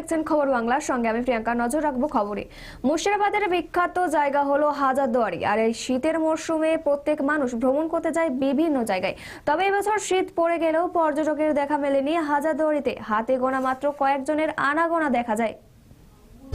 দেখছেন খবর বাংলার সঙ্গে। আমি প্রিয়াঙ্কা, নজর রাখব খবরে। মুর্শিদাবাদের বিখ্যাত জায়গা হলো হাজারদুয়ারি। আর এই শীতের মরশুমে প্রত্যেক মানুষ ভ্রমণ করতে যায় বিভিন্ন জায়গায়। তবে এবছর শীত পড়ে গেলেও পর্যটকের দেখা মেলেনি হাজারদুয়ারিতে। হাতে গোনা মাত্র কয়েকজনের আনাগোনা দেখা যায়।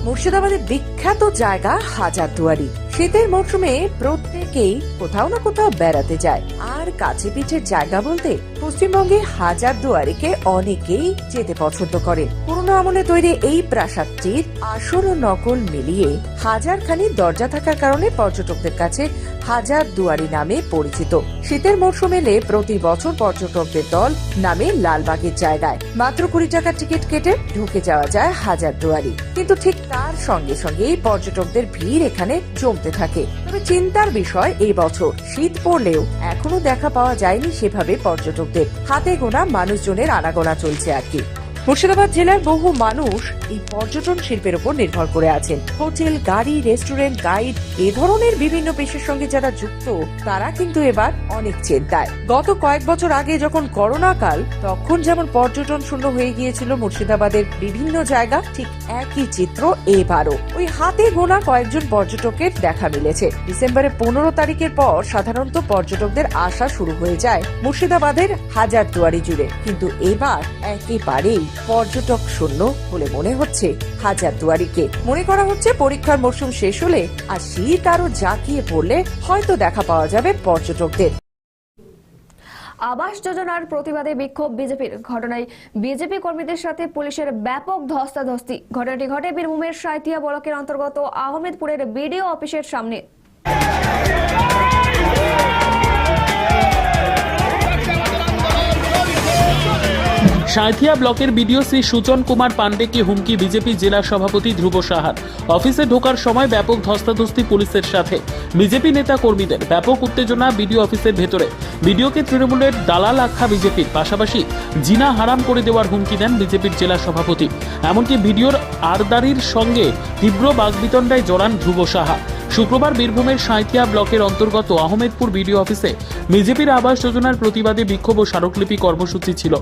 মুর্শিদাবাদের বিখ্যাত জায়গা হাজারদুয়ারি। শীতের মরশুমে প্রত্যেকেই কোথাও না কোথাও বেড়াতে যায়। আর কাছে পিঠের জায়গা বলতে পশ্চিমবঙ্গে হাজারদুয়ারিকে অনেকেই যেতে পছন্দ করে পুরনো আমলে তৈরি এই প্রাসাদটির আসল ও নকল মিলিয়ে হাজারখানি দরজা থাকার কারণে পর্যটকদের কাছে হাজারদুয়ারি নামে পরিচিত। শীতের মরশুম এলে প্রতি বছর পর্যটকদের দল নামে লালবাগের জায়গায়। মাত্র কুড়ি টাকার টিকিট কেটে ঢুকে যাওয়া যায় হাজারদুয়ারি। কিন্তু ঠিক তার সঙ্গে সঙ্গে পর্যটকদের ভিড় এখানে জমতে থাকে। তবে চিন্তার বিষয় এই বছর, শীত পড়লেও এখনও দেখা পাওয়া যায়নি সেভাবে পর্যটকদের। হাতে গোনা মানুষজনের আনাগোনা চলছে আর কি। মুর্শিদাবাদ জেলার বহু মানুষ এই পর্যটন শিল্পের উপর নির্ভর করে আছেন। হোটেল, গাড়ি, রেস্টুরেন্ট, গাইড, এ ধরনের বিভিন্ন পেশার সঙ্গে যারা যুক্ত, তারা কিন্তু এবার অনেক চিন্তায়। গত কয়েক বছর আগে যখন করোনা কাল তখন যেমন পর্যটন শূন্য হয়ে গিয়েছিল মুর্শিদাবাদের বিভিন্ন জায়গা, ঠিক একই চিত্র এবারও। ওই হাতে গোনা কয়েকজন পর্যটকের দেখা মিলেছে। ডিসেম্বরের পনেরো তারিখের পর সাধারণত পর্যটকদের আসা শুরু হয়ে যায় মুর্শিদাবাদের হাজারদুয়ারি জুড়ে। কিন্তু এবার একেবারেই পর্যটক শূন্য বলে মনে হচ্ছে হাজারদুয়ারিকে। মনে করা হচ্ছে পরীক্ষার মরশুম শেষ হলে আর শীত আরও জাঁকিয়ে পড়লে হয়তো দেখা পাওয়া যাবে পর্যটকদের। আবাস যোজনার প্রতিবাদে বিক্ষোভ বিজেপির ঘটনায়। বিজেপি কর্মীদের সাথে পুলিশের ব্যাপক ধস্তাধস্তি। ঘটনাটি ঘটে বীরভূমের সাঁইথিয়া ব্লকের অন্তর্গত আহমেদপুরের বিডিও অফিসের সামনে। সাঁথিয়া ব্লকের বিডিও শ্রী সুজন কুমার পান্ডেকে হুমকি বিজেপি জেলা সভাপতি ধ্রুব সাহার? অফিসে ঢোকার সময় ব্যাপক ধস্তাধস্তি পুলিশের সাথে। বিজেপি নেতা কর্মীদের ব্যাপক উত্তেজনা বিডিও অফিসের ভেতরে। বিডিওকে তৃণমূলের দালাল আখ্যা বিজেপির। পাশাপাশি জিনা হারাম করে দেওয়ার হুমকি দেন বিজেপির জেলা সভাপতি। এমনকি বিডিওর আরদারির সঙ্গে তীব্র বাগবিতণ্ডায় জড়ান ধ্রুব সাহা। শুক্রবার বীরভূমের সাঁইথিয়া ব্লকের অন্তর্গত আহমেদপুর বিডিও অফিসে বিজেপির আবাস যোজনার প্রতিবাদে বিক্ষোভ ও স্মারকলিপি কর্মসূচি ছিল।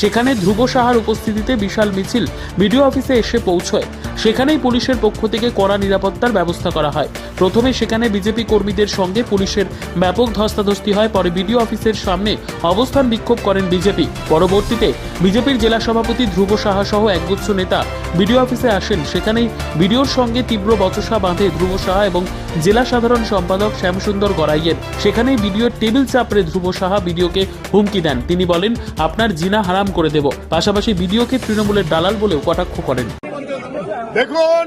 সেখানে ধ্রুব সাহার উপস্থিতিতে বিশাল মিছিল বিডিও অফিসে এসে পৌঁছয়। সেখানেই পুলিশের পক্ষ থেকে কড়া নিরাপত্তার ব্যবস্থা করা হয়। প্রথমে সেখানে বিজেপি কর্মীদের সঙ্গে পুলিশের ব্যাপক ধস্তাধস্তি হয়, পরে বিডিও অফিসের সামনে অবস্থান বিক্ষোভ করেন বিজেপি। পরবর্তীতে বিজেপির জেলা সভাপতি ধ্রুব সাহা সহ একগুচ্ছ নেতা বিডিও অফিসে আসেন। সেখানেই বিডিওর সঙ্গে তীব্র বচসা বাঁধে ধ্রুব সাহা এবং জেলা সাধারণ সম্পাদক শ্যামসুন্দর গড়াইয়ের। সেখানেই বিডিওর টেবিল চাপড়ে ধ্রুব সাহা বিডিওকে হুমকি দেন। তিনি বলেন, আপনার জিনা হারাম করে দেব। পাশাপাশি বিডিওকে তৃণমূলের দালাল বলেও কটাক্ষ করেন। দেখুন,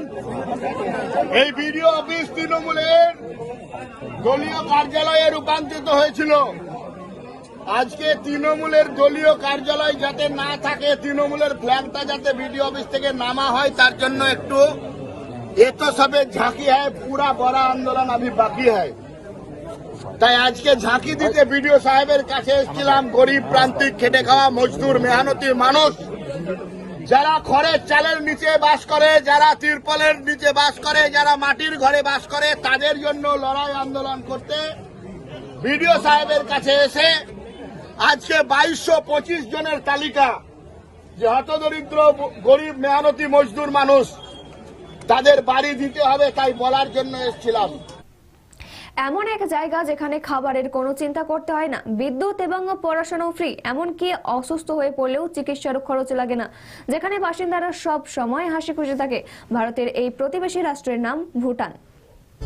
এই বিডিও অফিস তৃণমূলের দলীয় কার্যালয়ে রূপান্তরিত হয়েছিল। আজকে তৃণমূলের দলীয় কার্যালয় যাতে না থাকে, তৃণমূলের ফ্ল্যাগটা যাতে বিডিও অফিস থেকে নামা হয়, তার জন্য একটু এ তো সবে ঝাঁকি হয় পুরা বড় আন্দোলন আমি বাকি হয় তাই আজকে ঝাঁকি দিতে বিডিও সাহেবের কাছে এসেছিলাম, গরিব প্রান্তিক, খেটে খাওয়া মজদুর, মেহনতি মানুষ। যারা খড়ের চালের নিচে বাস করে, যারা তিরপলের নিচে বাস করে, যারা মাটির ঘরে বাস করে, তাদের জন্য লড়াই আন্দোলন করতে বিডিও সাহেবের কাছে এসে আজকে বাইশশো পঁচিশ জনের তালিকা যে হতদরিদ্র, গরিব, মেহনতি, মজদুর মানুষ তাদের বাড়ি দিতে হবে, তাই বলার জন্য এসেছিলাম। এমন এক জায়গা যেখানে খাবারের কোনো চিন্তা করতে হয় না। বিদ্যুৎ এবং পড়াশোনাও ফ্রি এমনকি অসুস্থ হয়ে পড়লেও চিকিৎসার খরচ লাগে না। যেখানে বাসিন্দারা সব সময় হাসি খুশি থাকে। ভারতের এই প্রতিবেশী রাষ্ট্রের নাম ভুটান।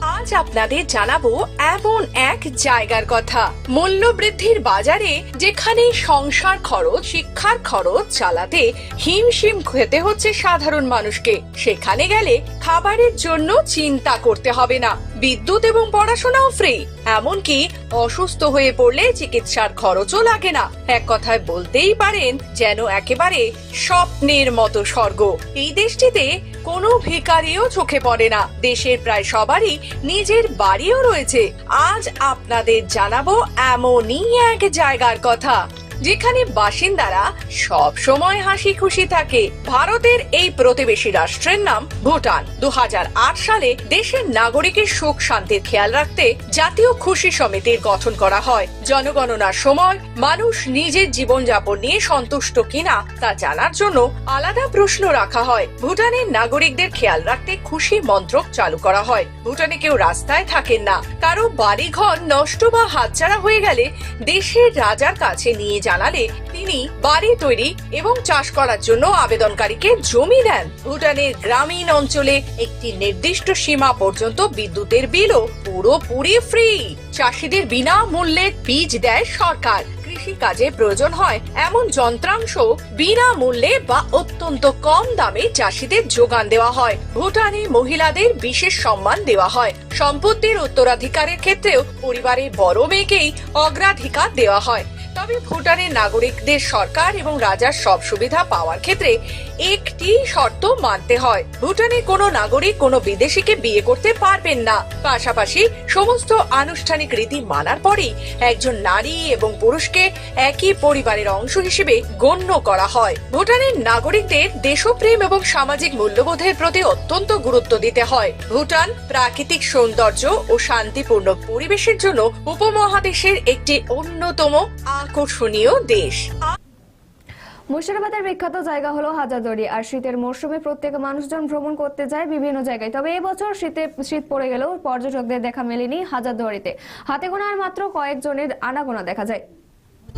আজ আপনাদের জানাব এমন এক জায়গার কথা। মূল্য বৃদ্ধির বাজারে যেখানে সংসার খরচ, শিক্ষার খরচ চালাতে হিমশিম খেতে হচ্ছে সাধারণ মানুষকে, সেখানে গেলে খাবারের জন্য চিন্তা করতে হবে না। বিদ্যুৎ এবং পড়াশোনাও ফ্রি এমনকি অসুস্থ হয়ে পড়লে চিকিৎসার খরচও লাগে না। এক কথায় বলতেই পারেন, যেন একেবারে স্বপ্নের মতো স্বর্গ। এই দেশটিতে কোনো ভিকারিও চোখে পড়ে না। দেশের প্রায় সবারই নিজের বাড়িও রয়েছে। আজ আপনাদের জানাব এমনই এক জায়গার কথা। যেখানে বাসিন্দারা সব সময় হাসি খুশি থাকে। ভারতের এই প্রতিবেশী রাষ্ট্রের নাম ভুটান। দু হাজার আট সালে দেশের নাগরিকের সুখ শান্তির খেয়াল রাখতে জাতীয় খুশি সমিতির গঠন করা হয়। জনগণনার সময় মানুষ নিজের জীবনযাপন নিয়ে সন্তুষ্ট কিনা তা জানার জন্য আলাদা প্রশ্ন রাখা হয়। ভুটানের নাগরিকদের খেয়াল রাখতে খুশি মন্ত্রক চালু করা হয়। ভুটানে কেউ রাস্তায় থাকেন না। কারও বাড়িঘর নষ্ট বা হাতছাড়া হয়ে গেলে দেশের রাজার কাছে নিয়ে জানালে তিনি বাড়ি তৈরি এবং চাষ করার জন্য আবেদনকারীকে জমি দেন। ভুটানের গ্রামীণ অঞ্চলে একটি নির্দিষ্ট সীমা পর্যন্ত বিদ্যুতের বিলও পুরোপুরি ফ্রি চাষিদের বিনামূল্যে বীজ দেয় সরকার। কৃষি কাজে প্রয়োজন হয় এমন যন্ত্রাংশ বিনামূল্যে বা অত্যন্ত কম দামে চাষিদের যোগান দেওয়া হয়। ভুটানে মহিলাদের বিশেষ সম্মান দেওয়া হয়। সম্পত্তির উত্তরাধিকারের ক্ষেত্রেও পরিবারের বড় মেয়েকেই অগ্রাধিকার দেওয়া হয়। তবে ভুটানের নাগরিকদের সরকার এবং রাজার সব সুবিধা পাওয়ার ক্ষেত্রে একটি শর্ত মানতে হয়। ভুটানে কোনো নাগরিক কোনো বিদেশিকে বিয়ে করতে পারবেন না। পাশাপাশি সমস্ত আনুষ্ঠানিক রীতি মানার পরেই একজন নারী এবং পুরুষকে একই পরিবারের অংশ হিসেবে গণ্য করা হয়। ভুটানের নাগরিকদের দেশপ্রেম এবং সামাজিক মূল্যবোধের প্রতি অত্যন্ত গুরুত্ব দিতে হয়। ভুটান প্রাকৃতিক সৌন্দর্য ও শান্তিপূর্ণ পরিবেশের জন্য উপমহাদেশের একটি অন্যতম আকর্ষণীয় দেশ। মুর্শিদাবাদের বিখ্যাত জায়গা হলো হাজারদুয়ারি, আর শীতের মরশুমে প্রত্যেক মানুষজন ভ্রমণ করতে যায় বিভিন্ন জায়গায়। তবে এবছর শীতে শীত পড়ে গেলেও পর্যটকদের দেখা মেলেনি হাজারদুয়ারিতে। হাতে গোনার মাত্র কয়েকজনের আনাগোনা দেখা যায়।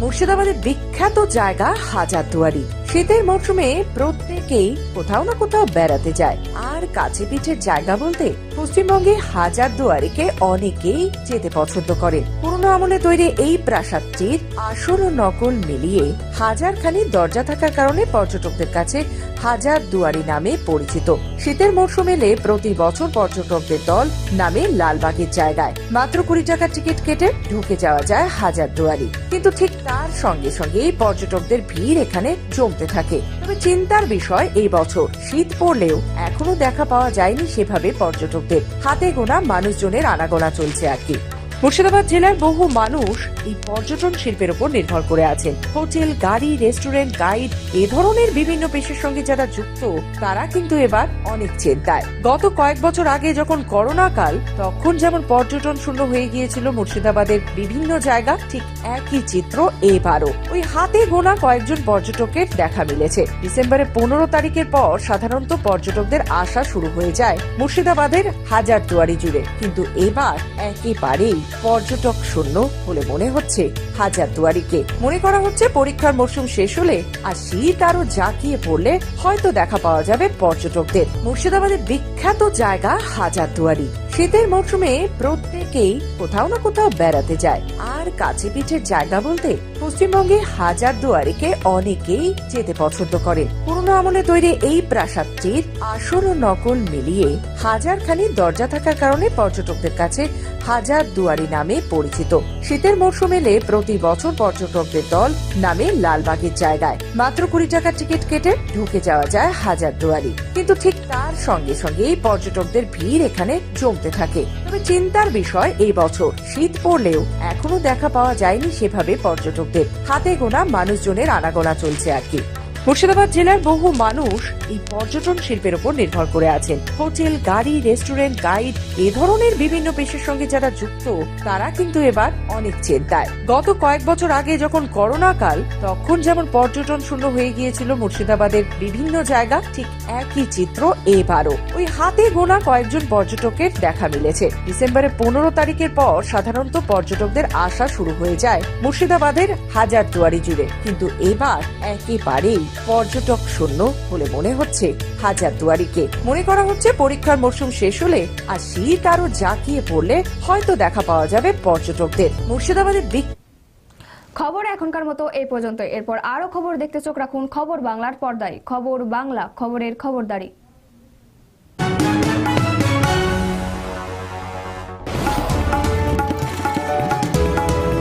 মুর্শিদাবাদের বিখ্যাত জায়গা হাজারদুয়ারি। শীতের মরশুমে প্রত্যেকেই কোথাও না কোথাও বেড়াতে যায়। আর কাছে পিঠের জায়গা বলতে পশ্চিমবঙ্গে হাজারদুয়ারিকে অনেকেই যেতে পছন্দ করে। পুরনো আমলে তৈরি এই প্রাসাদটির আসল ও নকল মিলিয়ে হাজারখানি দরজা থাকার কারণে পর্যটকদের কাছে হাজার দুয়ারি নামে পরিচিত। শীতের মরশুম এলে প্রতি বছর পর্যটকদের দল নামে লালবাগের জায়গায়। মাত্র কুড়ি টাকার টিকিট কেটে ঢুকে যাওয়া যায় হাজার দুয়ারি কিন্তু ঠিক তার সঙ্গে সঙ্গে পর্যটকদের ভিড় এখানে জমতে থাকে। তবে চিন্তার বিষয় এই বছর, শীত পড়লেও এখনও দেখা পাওয়া যায়নি সেভাবে পর্যটকদের। হাতে গোনা মানুষজনের আনাগোনা চলছে আর কি। মুর্শিদাবাদ জেলার বহু মানুষ এই পর্যটন শিল্পের উপর নির্ভর করে আছেন। হোটেল, গাড়ি, রেস্টুরেন্ট, গাইড এ ধরনের বিভিন্ন পেশার সঙ্গে যারা যুক্ত, তারা কিন্তু এবার অনেক চিন্তায়। গত কয়েক বছর আগে যখন করোনা কাল, তখন যেমন পর্যটন শূন্য হয়ে গিয়েছিল মুর্শিদাবাদের বিভিন্ন জায়গা, ঠিক একই চিত্র এবারও। ওই হাতে গোনা কয়েকজন পর্যটকের দেখা মিলেছে। ডিসেম্বরের পনেরো তারিখের পর সাধারণত পর্যটকদের আসা শুরু হয়ে যায় মুর্শিদাবাদের হাজারদুয়ারি জুড়ে। কিন্তু এবার একেবারেই পর্যটক শূন্য বলে মনে হচ্ছে হাজার দুয়ারিকে মনে করা হচ্ছে পরীক্ষার মরশুম শেষ হলে আর শীত আরও জাঁকিয়ে পড়লে হয়তো দেখা পাওয়া যাবে পর্যটকদের। মুর্শিদাবাদের বিখ্যাত জায়গা হাজারদুয়ারি। শীতের মরশুমে প্রত্যেকেই কোথাও না কোথাও বেড়াতে যায়। আর কাছে পিঠের জায়গা বলতে পশ্চিমবঙ্গে হাজারদুয়ারিকে অনেকেই যেতে পছন্দ করে। পুরনো আমলে তৈরি এই প্রাসাদটির আসল ও নকল মিলিয়ে হাজারখানি দরজা থাকার কারণে পর্যটকদের কাছে হাজার দুয়ারি নামে পরিচিত। শীতের মরশুম এলে প্রতি বছর পর্যটকদের দল নামে লালবাগের জায়গায়। মাত্র কুড়ি টাকার টিকিট কেটে ঢুকে যাওয়া যায় হাজার দুয়ারি। কিন্তু ঠিক তার সঙ্গে সঙ্গে পর্যটকদের ভিড় এখানে জমতে থাকে। তবে চিন্তার বিষয় এই বছর শীত পড়লেও এখনও দেখা পাওয়া যায়নি সেভাবে পর্যটকদের। হাতে গোনা মানুষজনের আনাগোনা চলছে আর কি। মুর্শিদাবাদ জেলার বহু মানুষ এই পর্যটন শিল্পের উপর নির্ভর করে আছেন। হোটেল, গাড়ি, রেস্টুরেন্ট, গাইড এ ধরনের বিভিন্ন পেশার সঙ্গে যারা যুক্ত, তারা কিন্তু এবার অনেক চিন্তায়। গত কয়েক বছর আগে যখন করোনা কাল, তখন যেমন পর্যটন শূন্য হয়ে গিয়েছিল মুর্শিদাবাদের বিভিন্ন জায়গা, ঠিক একই চিত্র এবারও। ওই হাতে গোনা কয়েকজন পর্যটকের দেখা মিলেছে। ডিসেম্বরের পনেরো তারিখের পর সাধারণত পর্যটকদের আসা শুরু হয়ে যায় মুর্শিদাবাদের হাজারদুয়ারি জুড়ে। কিন্তু এবার একেবারেই পর্যটক শূন্য বলে মনে হচ্ছে হাজার দুয়ারিকে মনে করা হচ্ছে পরীক্ষার মরশুম শেষ হলে আর শীত আরও জাঁকিয়ে পড়লে হয়তো দেখা পাওয়া যাবে পর্যটকদের। মুর্শিদাবাদের খবর এখনকার মতো এই পর্যন্ত এরপর আরও খবর দেখতে চোখ রাখুন খবর বাংলার পর্দায়। খবর বাংলা, খবরের খবরদারি।